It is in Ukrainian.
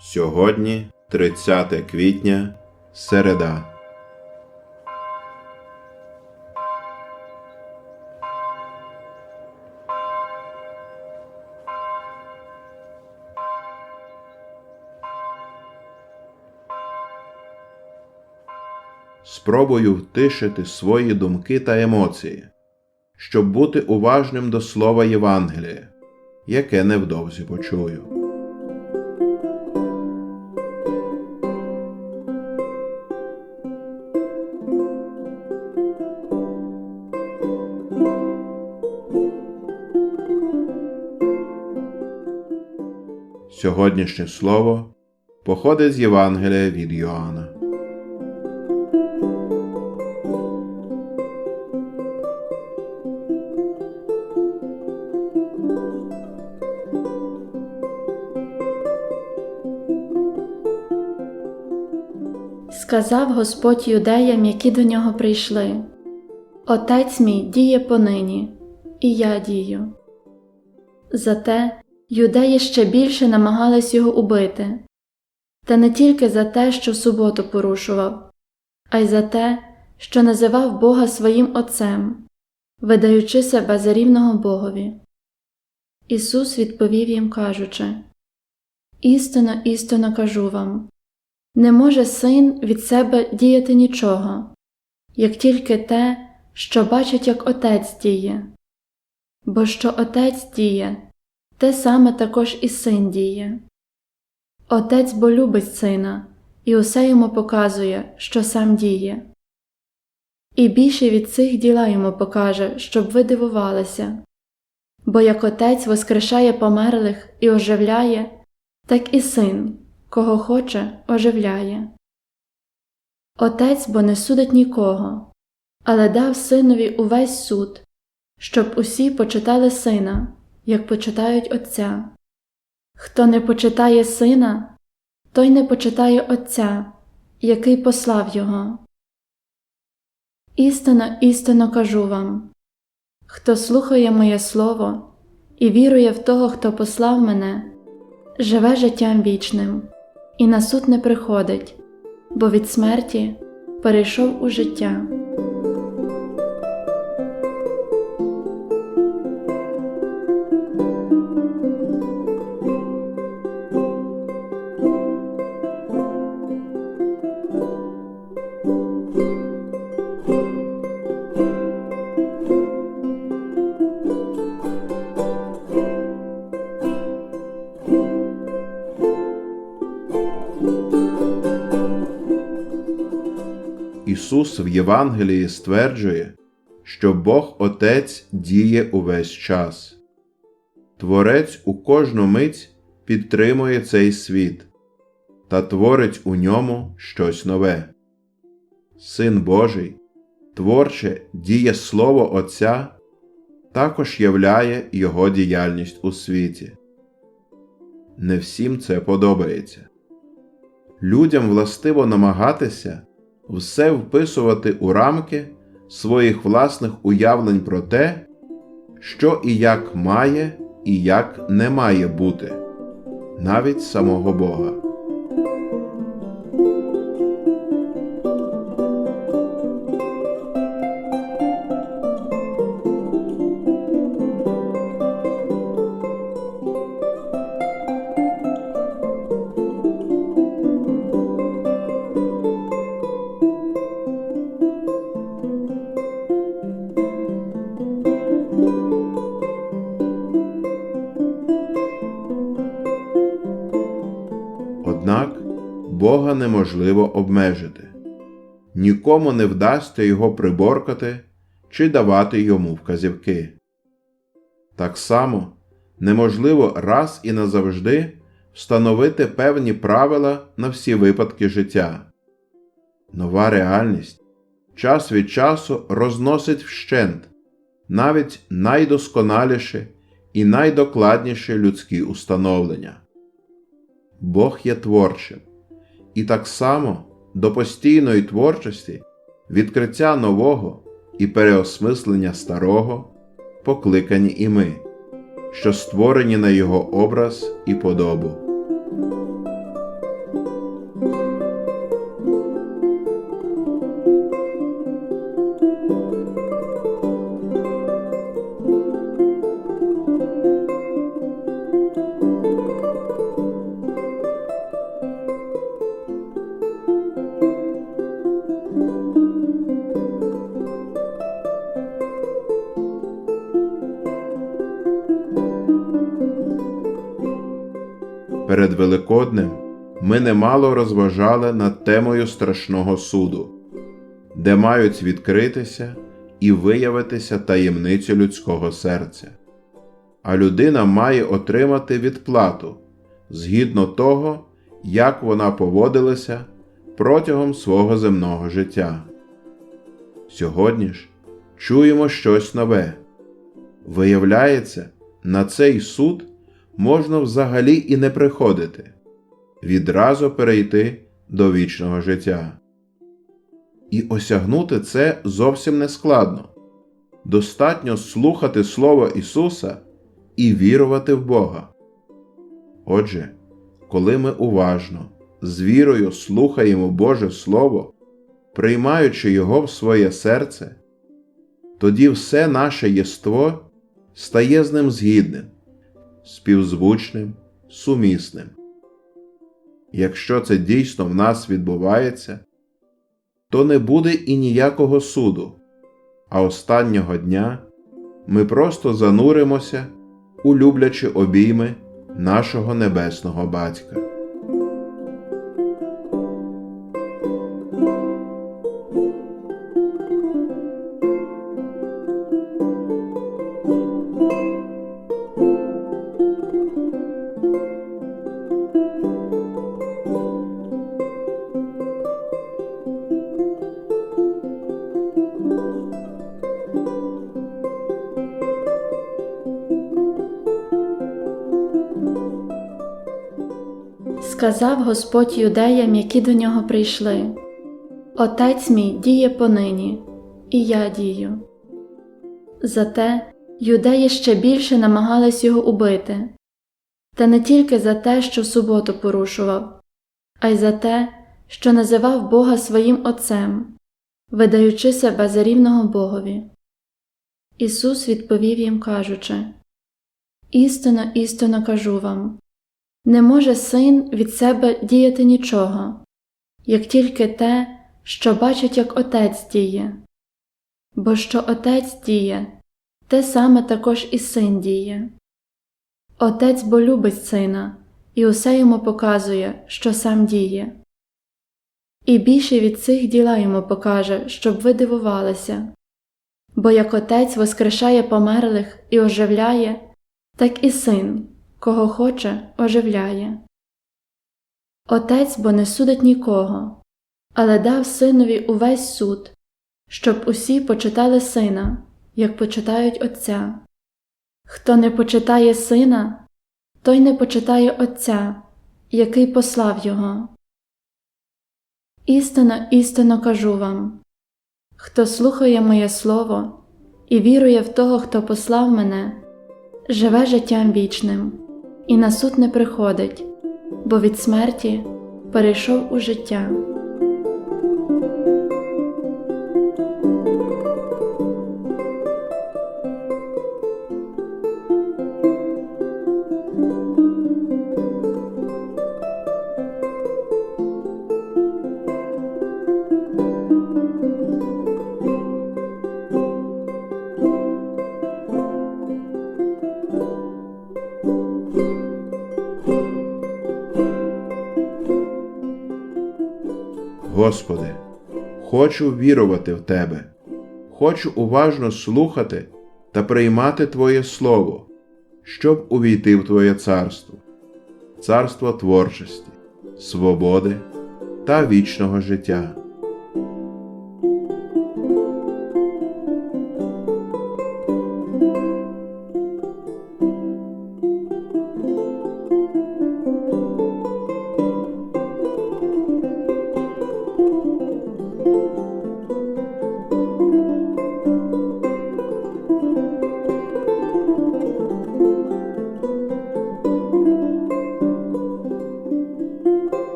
Сьогодні 30 квітня, середа. Спробую втишити свої думки та емоції, щоб бути уважним до слова Євангелія, яке невдовзі почую. Сьогоднішнє слово походить з Євангелія від Йоанна. Сказав Господь юдеям, які до нього прийшли: Отець мій діє понині, і я дію. Зате юдеї ще більше намагались його убити, та не тільки за те, що суботу порушував, а й за те, що називав Бога своїм Отцем, видаючи себе за рівного Богові. Ісус відповів їм, кажучи: Істинно, істинно кажу вам. Не може син від себе діяти нічого, як тільки те, що бачить, як отець діє. Бо що отець діє, те саме також і син діє. Отець бо любить сина і усе йому показує, що сам діє. І більше від цих діла йому покаже, щоб ви дивувалися. Бо як отець воскрешає померлих і оживляє, так і син кого хоче, оживляє. Отець бо не судить нікого, але дав синові увесь суд, щоб усі почитали сина, як почитають Отця. Хто не почитає сина, той не почитає Отця, який послав його. Істинно, істинно кажу вам хто слухає моє слово і вірує в того, хто послав мене, живе життям вічним і на суд не приходить, бо від смерті перейшов у життя. Ісус в Євангелії стверджує, що Бог Отець діє увесь час. Творець у кожну мить підтримує цей світ та творить у ньому щось нове. Син Божий, творче діє Слово Отця, також являє Його діяльність у світі. Не всім це подобається. Людям властиво намагатися все вписувати у рамки своїх власних уявлень про те, що і як має і як не має бути, навіть самого Бога. Неможливо обмежити, нікому не вдасться його приборкати чи давати йому вказівки. Так само неможливо раз і назавжди встановити певні правила на всі випадки життя. Нова реальність час від часу розносить вщент навіть найдосконаліші і найдокладніші людські установлення. Бог є творчим, і так само до постійної творчості, відкриття нового і переосмислення старого покликані і ми, що створені на Його образ і подобу. Перед Великоднем ми немало розважали над темою страшного суду, де мають відкритися і виявитися таємниці людського серця. А людина має отримати відплату згідно того, як вона поводилася протягом свого земного життя. Сьогодні ж чуємо щось нове. Виявляється, на цей суд можна взагалі і не приходити, відразу перейти до вічного життя. І осягнути це зовсім не складно. Достатньо слухати Слово Ісуса і вірувати в Бога. Отже, коли ми уважно, з вірою слухаємо Боже Слово, приймаючи Його в своє серце, тоді все наше єство стає з ним згідним, співзвучним, сумісним. Якщо це дійсно в нас відбувається, то не буде і ніякого суду, а останнього дня ми просто зануримося у люблячі обійми нашого небесного Батька. Сказав Господь юдеям, які до нього прийшли: Отець мій діє понині, і я дію. Зате юдеї ще більше намагались його убити, та не тільки за те, що суботу порушував, а й за те, що називав Бога своїм Отцем, видаючи себе за рівного Богові. Ісус відповів їм, кажучи: Істинно, істинно кажу вам. Не може син від себе діяти нічого, як тільки те, що бачить, як отець діє. Бо що отець діє, те саме також і син діє. Отець бо любить сина і усе йому показує, що сам діє. І більше від цих діла йому покаже, щоб ви дивувалися. Бо як отець воскрешає померлих і оживляє, так і син кого хоче, оживляє. Отець бо не судить нікого, але дав синові увесь суд, щоб усі почитали сина, як почитають Отця. Хто не почитає сина, той не почитає Отця, який послав його. Істинно, істинно кажу вам хто слухає моє Слово і вірує в того, хто послав мене, живе життям вічним і на суд не приходить, бо від смерті перейшов у життя. Господи, хочу вірувати в Тебе, хочу уважно слухати та приймати Твоє Слово, щоб увійти в Твоє царство, царство творчості, свободи та вічного життя.